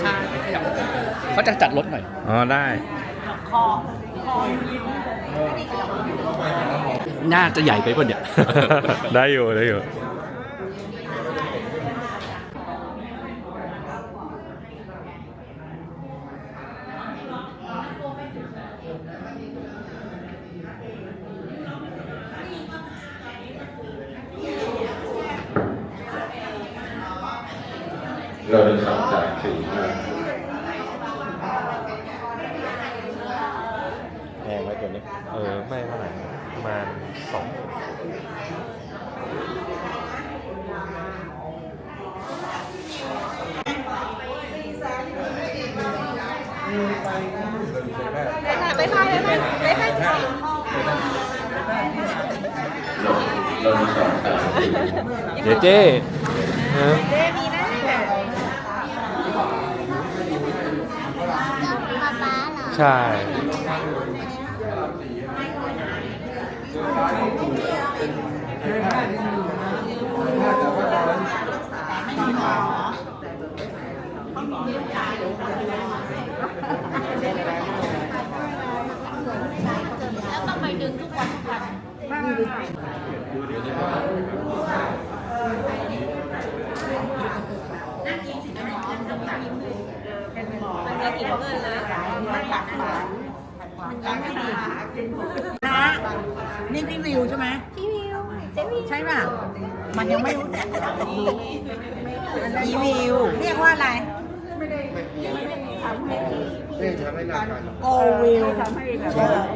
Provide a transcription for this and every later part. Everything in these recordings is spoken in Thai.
ใช่เขาจะจัดรถหน่อย อ๋อได้ น่าจะใหญ่ไปป่ะเนี่ย ได้อยู่ได้อยู่ เราเป็นสองสามสี่ห้าแพงไหมตัวนี้เออ ไม่เท่าไหร่ประมาณสองไปถ่ายไปถ่ายไปถ่ายไปถ่ายเราเราเป็นสองสามสี่เจ๊เจ๊ฮะเจ๊มีนะป๊าป๊าเหรอ ใช่ แล้วต้องไปดึงทุกวันทุกวัน มันจะกินเงินเลยมันหลักหมามันยังไม่ดีนะนี่พี่วิวใช่ไหมพี่วิวเจ๊วิวใช่ป่ะมันยังไม่รู้จักพี่วิวเรียกว่าอะไรโอวิว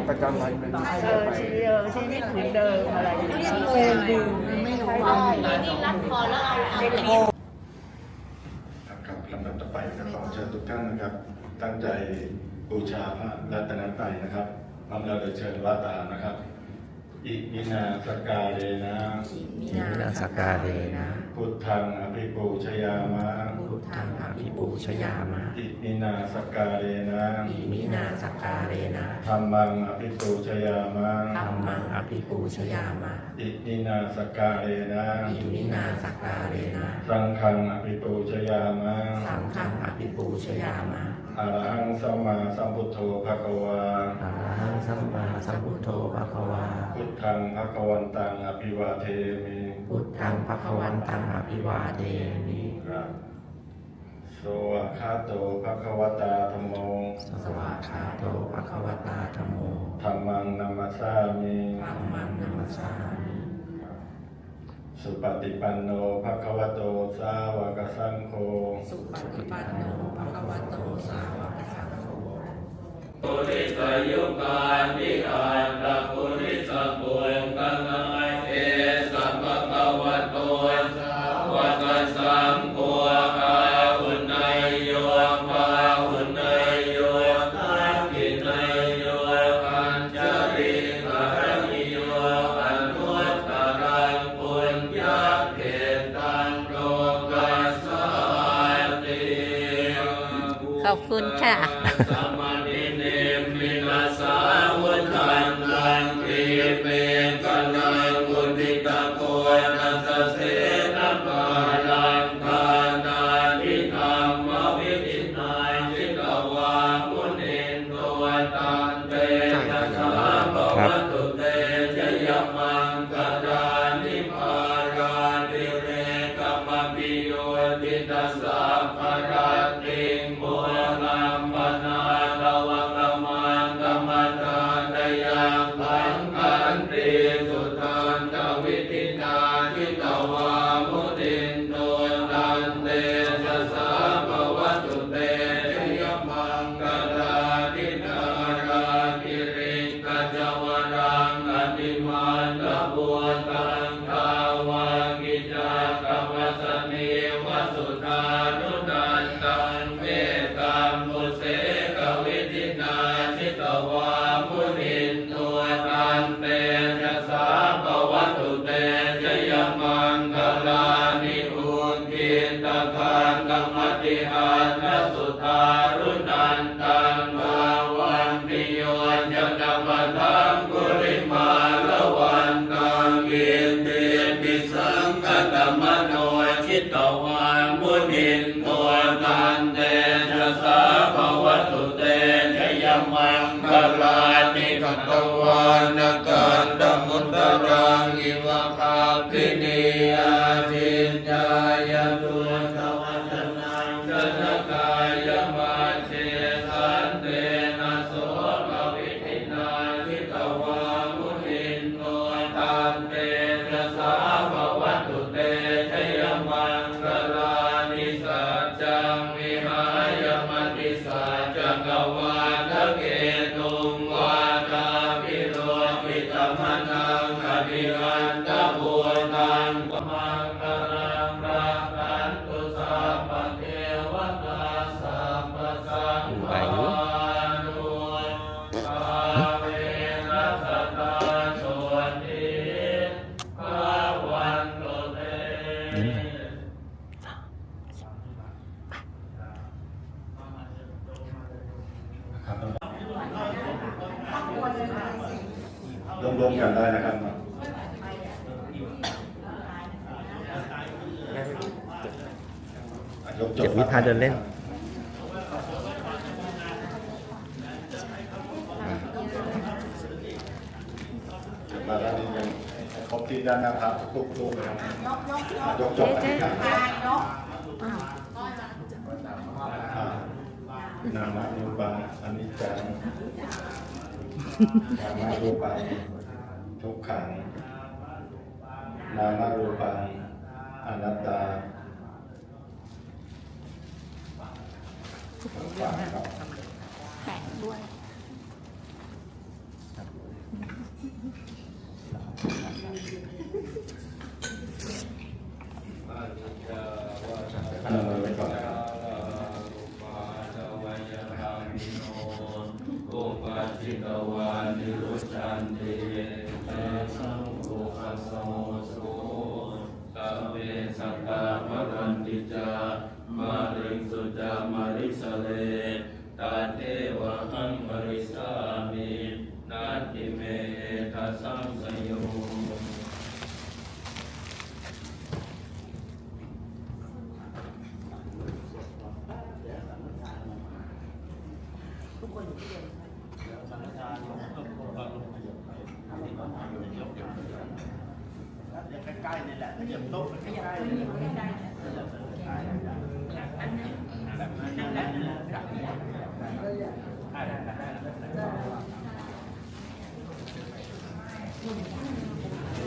ประจำวันเป็นเออชีวิตชีวิตเหมือนเดิมอะไรเรียกโอวิวไม่รู้ว่านี่รัดคอแล้วเอาเอาเหล็ก ครับลำดับต่อไปก็ขอเชิญทุกท่านนะครับ ตั้งใจบูชาพระรัตนตรัยนะครับพร้อมเราเดยวเชิญวัตตานะครับ อิมินาสกาเรนะ อิมินาสกาเรนะ พุทธังอภิปูชยามะ พุทธังอภิปูชยามะ อิมินาสกาเรนะ อิมินาสกาเรนะ ธรรมังอภิปูชยามะธัมมังอภิปูชยามะ อิมินาสกาเรนะ อิมินาสกาเรนะ สังฆังอภิปูชยามะ สังฆังอภิปูชยามะ อรหังสัมมาสัมพุทโธภะคะวาอะระหังสัมมาสัมพุทโธภะคะวา พุทธังภะคะวันตังอภิวาเทมิพุทธังภะคะวันตังอภิวาเทมิครับโสวะคาโตภะคะวตาธรรมโมสวากขาโตภะคะวตาธัมโมธรรมังนัมมัสสามิ ธัมมังนัมมัสสามิ สุปฏิปันโนภะคะวโตสาวกสังโฆ สุปฏิปันโนภะคะวะโตสาวกสังโฆปุริสยุคานิอันตปุริสปุญกัง โยติตัสสะภะคะติ in รวมๆกันได้นะครับยกจเก็บวิพาเดินเล่นเก็บมาด้านนี้ยังครบที่ด้านหน้าพระทุกรูปนะครับยกจบนะครับอ่า นามะรูปังอนิจจังนามะรูปังทุกขัง นามะรูปังอนัตตาฝากครับเออไว้ก่อนนะครับ อุปา จิตวานิรุชันติเตสังโฆคัสโมสุสัมเพสัตตามรันติจามาริสุจามาริสเลตาเทวะหังมริสามินาติเมทัสสังสย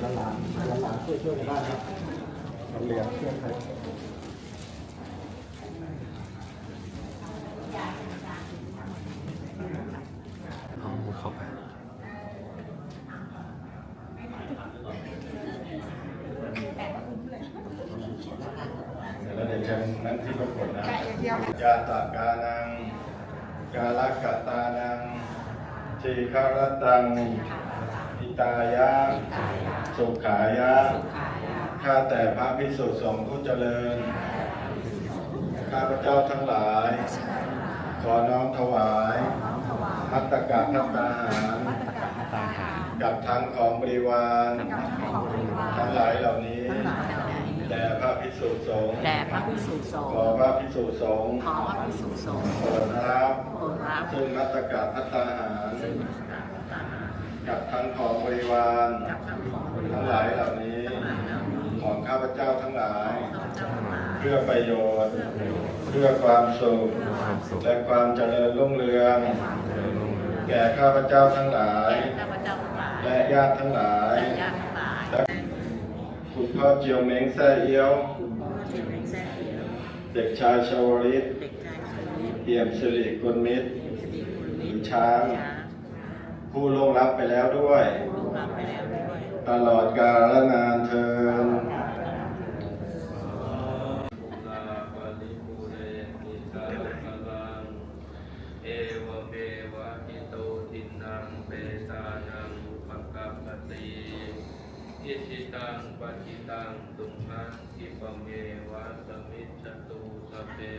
ลหลานหลานช่วยช่วยกันได้ครับเรียนเชื่อนใคร เอามือเข้าไป แล้วเดี๋ยวเชิญ นั่นที่ปรากฏนะยาตากานัง กาลกตานังทีคารตังอิตายะ สุขายะ ข้าแต่พระพิสุทธิสงฆ์ผู้เจริญ ข้าพเจ้าทั้งหลาย ขอน้อมถวายมัตตกะพัตตาหารกับทั้งของบริวาร ทั้งหลายเหล่านี้ แด่พระพิสุสงฆ์แด่พระพิสุสงขฆ์อพระพิสุสงฆ์ขอพระพิสุสงฆ์โปรดรับโปรดรับซึ่งมัตตกะพัตตาหารกับทั้งของบริวารทั้งหลายเหล่านี้ ของข้าพเจ้าทั้งหลาย เพื่อประโยชน์ เพื่อความสุขและความเจริญรุ่งเรือง แก่ข้าพเจ้าทั้งหลายข้าพเจ้าทั้งหลายและญาติทั้งหลาย ญาติทั้งหลายและคุณพ่อเจียวเม้งแซ่เอี้ยวเด็กแซ่เดียวเด็กชายชาวลิตเด็กชายชายเอี่ยมสิริกุลมิตรสิริคุณหมิรือตรช้างผู้ล่วงลับไปแล้วด้วยลูกรับไปแล้วด้วยตลอดกาลนานเทินเอวเมวะอิโตตินังเปตานังอุปกัปปติ อิชิตังปจิตังตุมหังคิปเมวะสมิจตุสพเพปุ